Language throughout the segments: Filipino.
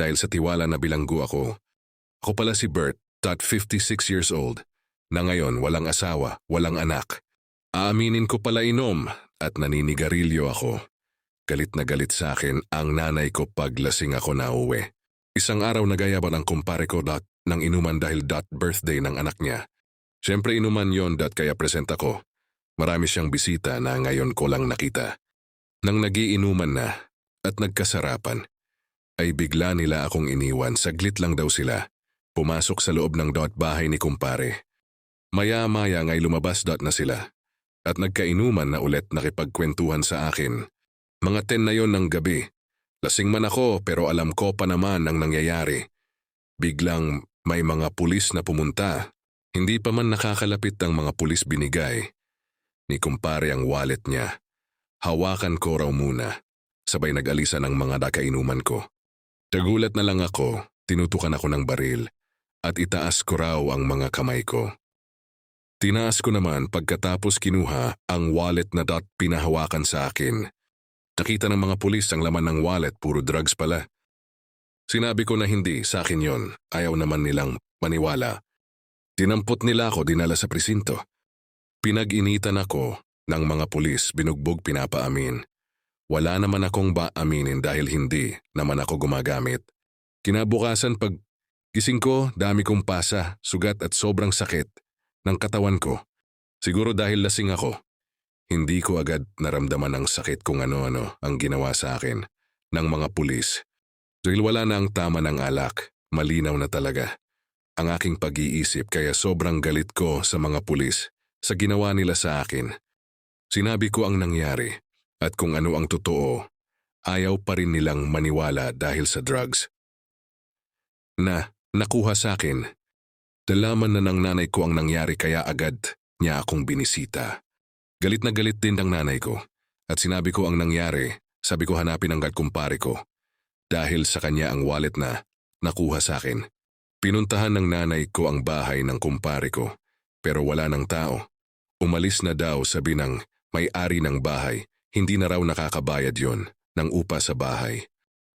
dahil sa tiwala na bilanggo ako. Ako pala si Bert, dot 56 years old, na ngayon walang asawa, walang anak. Aaminin ko pala inom at naninigarilyo ako. Galit na galit sa akin ang nanay ko pag lasing ako na uwi. Isang araw nagayaban ang kumpare ko dot ng inuman dahil dot birthday ng anak niya. Siyempre inuman yon dot kaya present ako. Marami siyang bisita na ngayon ko lang nakita. Nang nagiinuman na at nagkasarapan, ay bigla nila akong iniwan, saglit lang daw sila. Pumasok sa loob ng dot bahay ni kumpare. Maya-maya nga'y lumabas dot na sila. At nagkainuman na ulit nakipagkwentuhan sa akin. Mga ten na yon ng gabi. Lasing man ako pero alam ko pa naman ang nangyayari. Biglang may mga pulis na pumunta. Hindi pa man nakakalapit ang mga pulis binigay. Ni kumpare ang wallet niya. Hawakan ko raw muna. Sabay nag-alisa ng mga dakainuman ko. Tagulat na lang ako, tinutukan ako ng baril, at itaas ko raw ang mga kamay ko. Tinaas ko naman pagkatapos kinuha ang wallet na dot pinahawakan sa akin. Nakita ng mga pulis ang laman ng wallet, puro drugs pala. Sinabi ko na hindi, sa akin yon. Ayaw naman nilang maniwala. Dinampot nila ako dinala sa presinto. Pinag-initan ako ng mga pulis, binugbog pinapaamin. Wala naman akong ba aminin dahil hindi naman ako gumagamit. Kinabukasan pag gising ko, dami kong pasa, sugat at sobrang sakit ng katawan ko. Siguro dahil lasing ako. Hindi ko agad naramdaman ang sakit kung ano-ano ang ginawa sa akin ng mga pulis. Dahil wala na ang tama ng alak, malinaw na talaga. Ang aking pag-iisip kaya sobrang galit ko sa mga pulis sa ginawa nila sa akin. Sinabi ko ang nangyari at kung ano ang totoo, ayaw pa rin nilang maniwala dahil sa drugs. Na, nakuha sa akin. Dalaman na ng nanay ko ang nangyari kaya agad niya akong binisita. Galit na galit din ng nanay ko at sinabi ko ang nangyari, sabi ko hanapin ang kumpare ko. Dahil sa kanya ang wallet na nakuha sa akin. Pinuntahan ng nanay ko ang bahay ng kumpare ko pero wala ng tao. Umalis na daw sabi ng may-ari ng bahay hindi na raw nakakabayad yon ng upa sa bahay.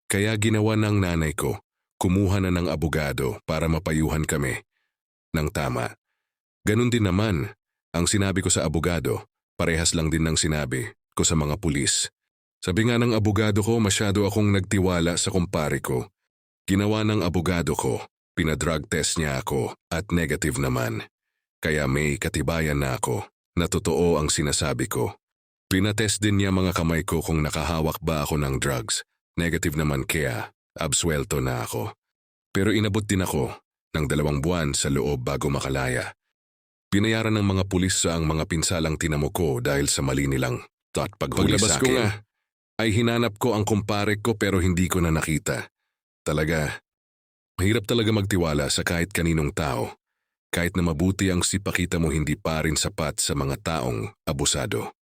Kaya ginawa ng nanay ko, kumuha na ng abogado para mapayuhan kami. Nang tama. Ganon din naman, ang sinabi ko sa abogado, parehas lang din ng sinabi ko sa mga pulis. Sabi nga ng abogado ko, masyado akong nagtiwala sa kumpare ko. Ginawa ng abogado ko, pinadrug test niya ako at negative naman. Kaya may katibayan na ako na totoo ang sinasabi ko. Pinatest din niya mga kamay ko kung nakahawak ba ako ng drugs. Negative naman kaya, absuelto na ako. Pero inabot din ako ng dalawang buwan sa loob bago makalaya. Pinayaran ng mga pulis sa ang mga pinsalang tinamo ko dahil sa mali nilang at paghuli Paglabas sa ko akin. nga. Ay hinanap ko ang kumpare ko pero hindi ko na nakita. Talaga, mahirap talaga magtiwala sa kahit kaninong tao. Kahit na mabuti ang sipakita mo hindi pa rin sapat sa mga taong abusado.